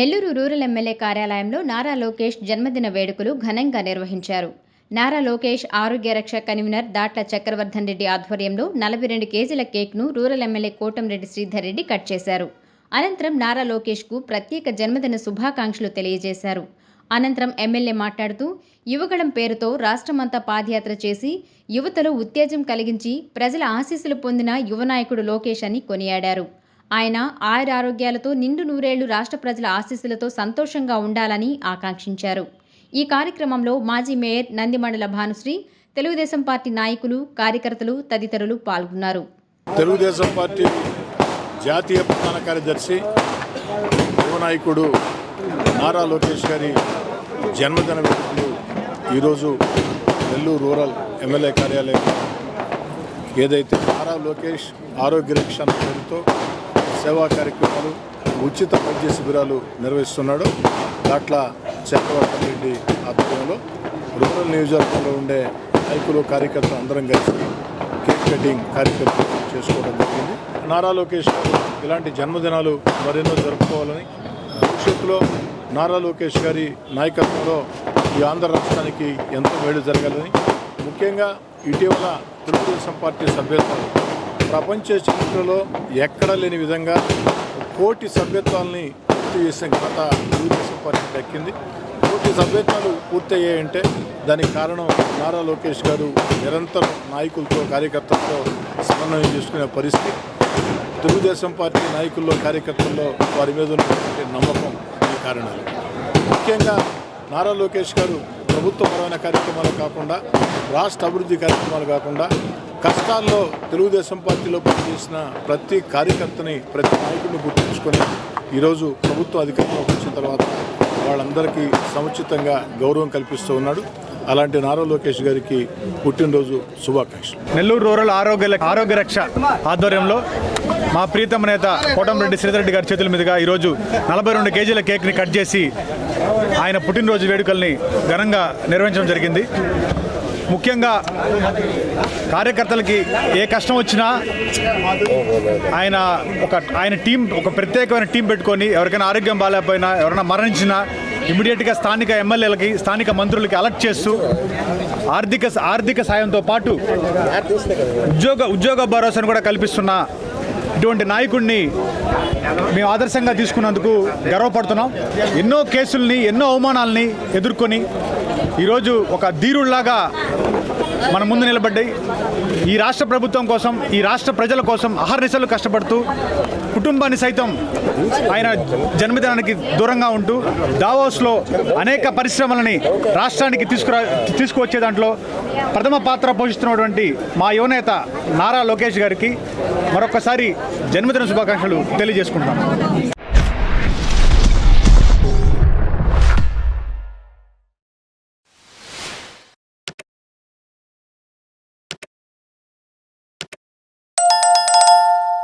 Nellore rural MLA కార్యాలయంలో నారా లోకేష్ జన్మదిన వేడుకలు ఘనంగా నిర్వహించారు. నారా లోకేష్ ఆరోగ్య రక్ష కన్వీనర్ దాట్ల చక్రవర్ధన్ రెడ్డి ఆధ్వర్యంలో నలభై రెండు కేజీల కేక్ను rural MLA Kotamreddy Sridhar Reddy cut చేశారు. అనంతరం నారా లోకేష్కు ప్రత్యేక జన్మదిన శుభాకాంక్షలు తెలియజేశారు. అనంతరం ఎమ్మెల్యే మాట్లాడుతూ యువగళం పేరుతో రాష్ట్రమంతా పాదయాత్ర చేసి యువతలో ఉత్తేజం కలిగించి ప్రజల ఆశీస్సులు పొందిన యువనాయకుడు లోకేష్ అని కొనియాడారు. ఆయన ఆయురారోగ్యాలతో నిండు నూరేళ్ళు రాష్ట్ర ప్రజల ఆశీస్సులతో సంతోషంగా ఉండాలని ఆకాంక్షించారు. ఈ కార్యక్రమంలో మాజీ మేయర్ నందిమండల భానుశ్రీ తెలుగుదేశం పార్టీ నాయకులు కార్యకర్తలు తదితరులు పాల్గొన్నారు. తెలుగుదేశం పార్టీ జాతీయ ప్రధాన కార్యదర్శి యువనాయకుడు నారా లోకేష్ గారి జన్మదిన వేడుకలు ఈరోజు నెల్లూరు రూరల్ ఎమ్మెల్యే కార్యాలయం ఏదైతే నారా లోకేష్ ఆరోగ్య రక్షణ పేరుతో సేవా కార్యక్రమాలు ఉచిత వైద్య శిబిరాలు నిర్వహిస్తున్నాడు. దాట్ల చక్రవర్తి రెడ్డి ఆధ్వర్యంలో రూరల్ నియోజకవర్గంలో ఉండే నాయకులు కార్యకర్తలు అందరం కలిసి కేక్ కటింగ్ కార్యక్రమం చేసుకోవడం జరిగింది. నారా లోకేష్ గారు ఇలాంటి జన్మదినాలు మరెన్నో జరుపుకోవాలని భవిష్యత్తులో నారా లోకేష్ గారి నాయకత్వంలో ఈ ఆంధ్ర రాష్ట్రానికి ఎంతో మేలు జరగాలని ముఖ్యంగా ఇటీవల తెలుగుదేశం పార్టీ సభ్యత్వం ప్రపంచ చరిత్రలో ఎక్కడ లేని విధంగా కోటి సభ్యత్వాల్ని పూర్తి చేసిన గత తెలుగుదేశం పార్టీ దక్కింది. కోటి సభ్యత్వాలు పూర్తయ్యాయంటే దానికి కారణం నారా లోకేష్ గారు నిరంతరం నాయకులతో కార్యకర్తలతో సమన్వయం చేసుకునే పరిస్థితి. తెలుగుదేశం పార్టీ నాయకుల్లో కార్యకర్తల్లో వారి మీద ఉన్నటువంటి నమ్మకం ఈ కారణాలు. ముఖ్యంగా నారా లోకేష్ గారు ప్రభుత్వపరమైన కార్యక్రమాలు కాకుండా రాష్ట్ర అభివృద్ధి కార్యక్రమాలు కాకుండా కష్టాల్లో తెలుగుదేశం పార్టీలో పనిచేసిన ప్రతి కార్యకర్తని ప్రతి నాయకుడిని గుర్తుంచుకొని ఈరోజు ప్రభుత్వ అధికారంలోకి వచ్చిన తర్వాత వాళ్ళందరికీ సముచితంగా గౌరవం కల్పిస్తూ ఉన్నాడు. అలాంటి నారా లోకేష్ గారికి పుట్టినరోజు శుభాకాంక్షలు. నెల్లూరు రూరల్ ఆరోగ్య ఆరోగ్య రక్ష ఆధ్వర్యంలో మా ప్రీతమ నేత కోటంరెడ్డి శ్రీధర్ రెడ్డి గారి చేతుల మీదుగా ఈరోజు నలభై రెండు కేజీల కేక్ని కట్ చేసి ఆయన పుట్టినరోజు వేడుకల్ని ఘనంగా నిర్వహించడం జరిగింది. ముఖ్యంగా కార్యకర్తలకి ఏ కష్టం వచ్చినా ఆయన ఒక ఆయన టీం ఒక ప్రత్యేకమైన టీం పెట్టుకొని ఎవరికైనా ఆరోగ్యం బాగాలేకపోయినా ఎవరైనా మరణించినా ఇమీడియట్గా స్థానిక ఎమ్మెల్యేలకి స్థానిక మంత్రులకి అలర్ట్ చేస్తూ ఆర్థిక ఆర్థిక సాయంతో పాటు ఉద్యోగ ఉద్యోగ భరోసాను కూడా కల్పిస్తున్న ఇటువంటి నాయకుడిని మేము ఆదర్శంగా తీసుకున్నందుకు గర్వపడుతున్నాం. ఎన్నో కేసుల్ని ఎన్నో అవమానాలని ఎదుర్కొని ఈరోజు ఒక ధీరుల్లాగా మన ముందు నిలబడ్డాయి. ఈ రాష్ట్ర ప్రభుత్వం కోసం ఈ రాష్ట్ర ప్రజల కోసం అహర్నిశలు కష్టపడుతూ కుటుంబాన్ని సైతం ఆయన జన్మదినానికి దూరంగా ఉంటూ దావోస్లో అనేక పరిశ్రమలని రాష్ట్రానికి తీసుకురా తీసుకువచ్చే దాంట్లో ప్రథమ పాత్ర పోషిస్తున్నటువంటి మా యువనేత నారా లోకేష్ గారికి మరొకసారి జన్మదిన శుభాకాంక్షలు తెలియజేసుకుంటాం